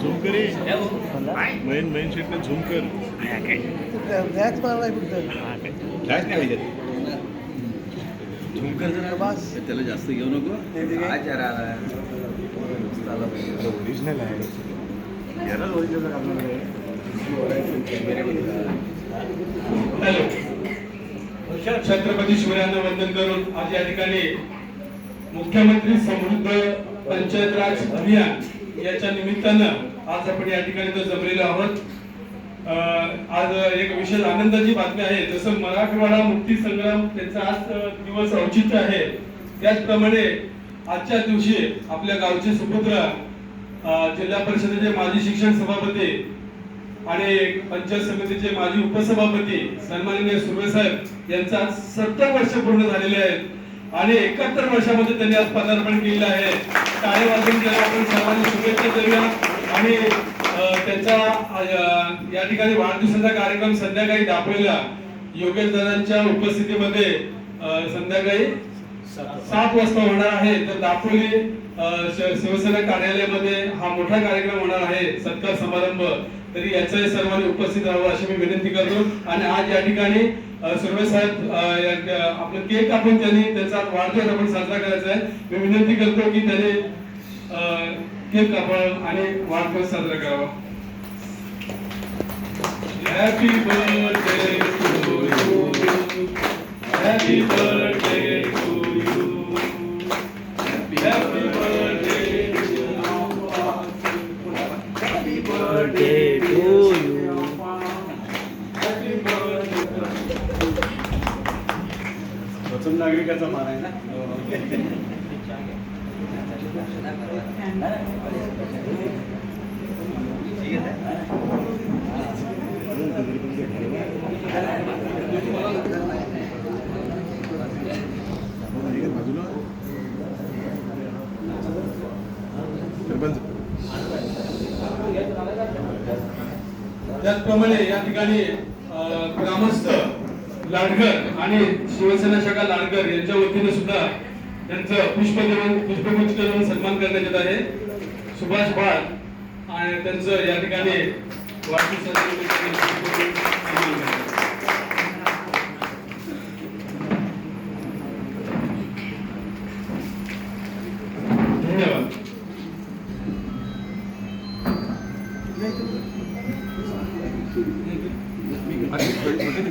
Zoom करे main main शीटने झूम कर मॅच मारलाय फक्त फ्लॅश नाही पाहिजे. जरा बस. त्याला जास्त घेऊ नको. काय? काय जरा. ओरिजिनल आहे. याला ओरिजिनल छत्रपती शिवरायांना वंदन करून आज या ठिकाणी मुख्यमंत्री समृद्ध पंचायत राज अभियान याच्या निमित्तानं आज आपण या ठिकाणी जमलेलो आहोत. अं, आज एक विशेष आनंदाची बातमी आहे. जसं मराठवाडा मुक्ती संग्राम त्यांचा आज दिवस औचित्य आहे. त्याचप्रमाणे आजच्या दिवशी आपल्या गावचे सुपुत्र जिल्हा परिषदेचे माजी शिक्षण सभापती आणि पंचायत समितीचे माजी उपसभापती सन्माननीय सुर्वे साहेब यांचा आज सत्तर वर्ष पूर्ण झालेले आहेत. आणि एकाहत्तर वर्षामध्ये त्यांनी आज पदार्पण केलेलं आहे. टाळे वाजून त्याला आपण सर्वांनी शुभेच्छा देऊया. आणि त्यांचा या ठिकाणी वाढदिवसाचा कार्यक्रम संध्याकाळी दापोलीला योगेश दादांच्या उपस्थितीमध्ये संध्याकाळी सात वाजता होणार आहे. तर दापोली शिवसेना कार्यालयामध्ये हा मोठा कार्यक्रम होणार आहे. सत्कार समारंभ. तरी याचाही सर्वांनी उपस्थित राहावं अशी मी विनंती करतो. आणि आज या ठिकाणी सुरवे साहेब आपलं केक कापून त्यांनी त्यांचा वाढदिवस आपण साजरा करायचा आहे. मी विनंती करतो की त्याने केक कापावं आणि वाढदिवस साजरा करावा. Happy birthday to you happy birthday to प्रथम नागरिकाचा मान आहे ना? हो, हो. त्याचप्रमाणे या ठिकाणी ग्रामस्थ लाडकर आणि शिवसेना शाखा लाडकर यांच्या वतीने सुद्धा त्यांचं पुष्प देऊन पुष्पगुच्छ देऊन सन्मान करण्यात येत आहे. सुभाष बाळ आणि त्यांचं या ठिकाणी धन्यवाद. निमित्ताने